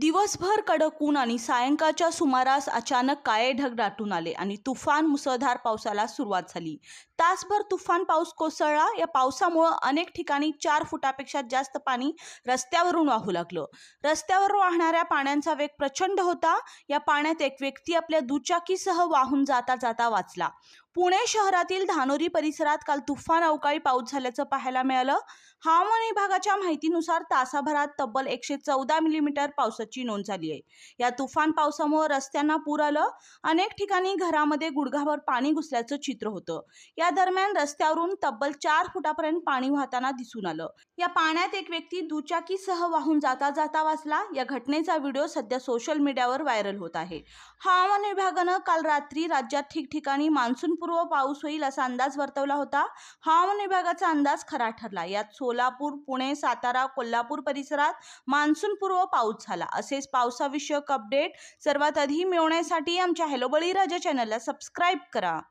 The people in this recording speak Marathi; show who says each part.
Speaker 1: दिवसभर कडक ऊन आणि सायंकाळच्या सुमारास अचानक काळे ढग दाटून आले आणि तुफान मुसळधार पावसाला सुरुवात झाली. तासभर तुफान पाऊस कोसळला. या पावसामुळं अनेक ठिकाणी चार फुटापेक्षा जास्त पाणी रस्त्यावरून वाहू लागलं. रस्त्यावर वाहणाऱ्या पाण्याचा वेग प्रचंड होता. या पाण्यात एक व्यक्ती आपल्या दुचाकीसह वाहून जाता जाता वाचला. पुणे शहरातील धानोरी परिसरात काल तुफान अवकाळी पाऊस झाल्याचं पाहायला मिळालं. हवामान विभागाच्या माहितीनुसार तासाभरात तब्बल एकशे चौदा मिलीमीटर पावसाची नोंद झाली आहे. या तुफान पावसामुळे रस्त्यांना पूर आलं. अनेक ठिकाणी घरामध्ये गुडघाभर पाणी घुसल्याचं चित्र होतं. या दरम्यान रस्त्यावरून तब्बल चार फुटापर्यंत पाणी वाहताना दिसून आलं. या पाण्यात एक व्यक्ती दुचाकीसह वाहून जाता जाता वाचला. या घटनेचा व्हिडिओ सध्या सोशल मीडियावर व्हायरल होत आहे. हवामान विभागानं काल रात्री राज्यात ठिकठिकाणी मान्सून मान्सूनपूर्व पाऊस होईल असा अंदाज वर्तवला होता. हवामान विभागाचा अंदाज खरा ठरला. यात सोलापूर पुणे सातारा कोल्हापूर परिसरात मान्सूनपूर्व पाऊस झाला. असेच पावसाविषयक अपडेट सर्वात आधी मिळवण्यासाठी आमच्या हॅलो बळीराजा चॅनलला सबस्क्राईब करा.